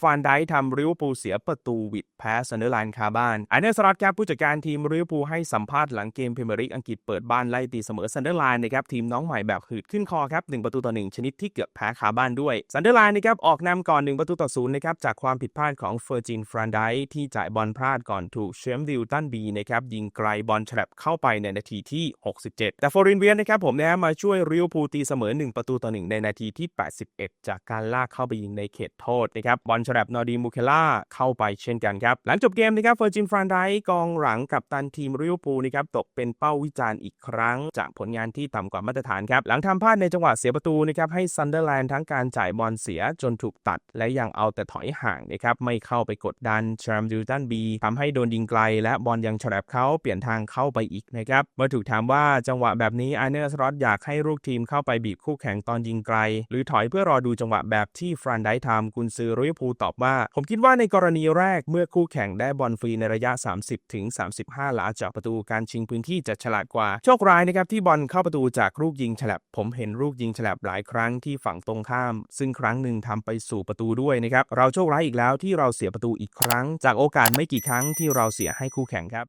ฟานไดค์ทำริวอร์พูเสียประตูวิดแพ้ซันเดอร์แลนด์คาบ้านไอเนอร์สลอตครับผู้จัดการทีมริวอร์พูให้สัมภาษณ์หลังเกมพรีเมียร์ลีกอังกฤษเปิดบ้านไล่ตีเสมอซันเดอร์แลนด์นะครับทีมน้องใหม่แบบหืดขึ้นคอครับ1ประตูต่อ 1 ชนิดที่เกือบแพ้คาบ้านด้วยซันเดอร์แลนด์นะครับออกนำก่อน 1 ประตูต่อศูนย์นะครับจากความผิดพลาดของเฟอร์จินฟรานไดค์ที่จ่ายบอลพลาดก่อนถูกเชมวิลตันบีนะครับยิงไกลบอลฉลับเข้าไปในนาทีที่ 67 แต่ฟอรินเวียนนะครับผมนะมาช่วยริวอร์พูตีเสมอ 1 ประตูต่อ1ในนาทีที่ 81 จากการลากเข้าไปยิงในเขตโทษนะครับบอลฉลับนอร์ดีมูเคล่าเข้าไปเช่นกันครับ หลังจบเกมนะครับเฟอร์จินฟรานไดกองหลังกับตันทีมริวอร์พูนะครับตกเป็นเป้าวิจารณ์อีกครั้ง จากผลงานที่ต่ำกว่ามาตรฐานครับ หลังทำพลาดในจังหวะเสียประตูนะครับให้ซันเดอร์แลนด์ทั้งการจ่ายบอลเสียจนถูกตัด และยังเอาแต่ถอยห่างนะครับไม่เข้าไปกดดันชามดิวตันบีทำให้โดนยิงไกล และบอลยังฉลับเขาเปลี่ยนทางเข้าไปอีกนะครับเมื่อถูกถามว่าจังหวะแบบนี้อาร์เนอร์สลอตอยากให้ลูกทีมเข้าไปบีบคู่แข่งตอนยิงไกล หรือถอยเพื่อรอดูจังหวะแบบที่ฟรานไดทำกุนซือริวพูตอบว่า ผมคิดว่าในกรณีแรกเมื่อคู่แข่งได้บอลฟรีในระยะ 30ถึง35 หลาจากประตูการชิงพื้นที่จะฉลาดกว่า โชคร้ายนะครับที่บอลเข้าประตูจากลูกยิงฉลับ ผมเห็นลูกยิงฉลับหลายครั้งที่ฝั่งตรงข้าม ซึ่งครั้งหนึ่งทำไปสู่ประตูด้วยนะครับ เราโชคร้ายอีกแล้วที่เราเสียประตูอีกครั้ง จากโอกาสไม่กี่ครั้งที่เราเสียให้คู่แข่งครับ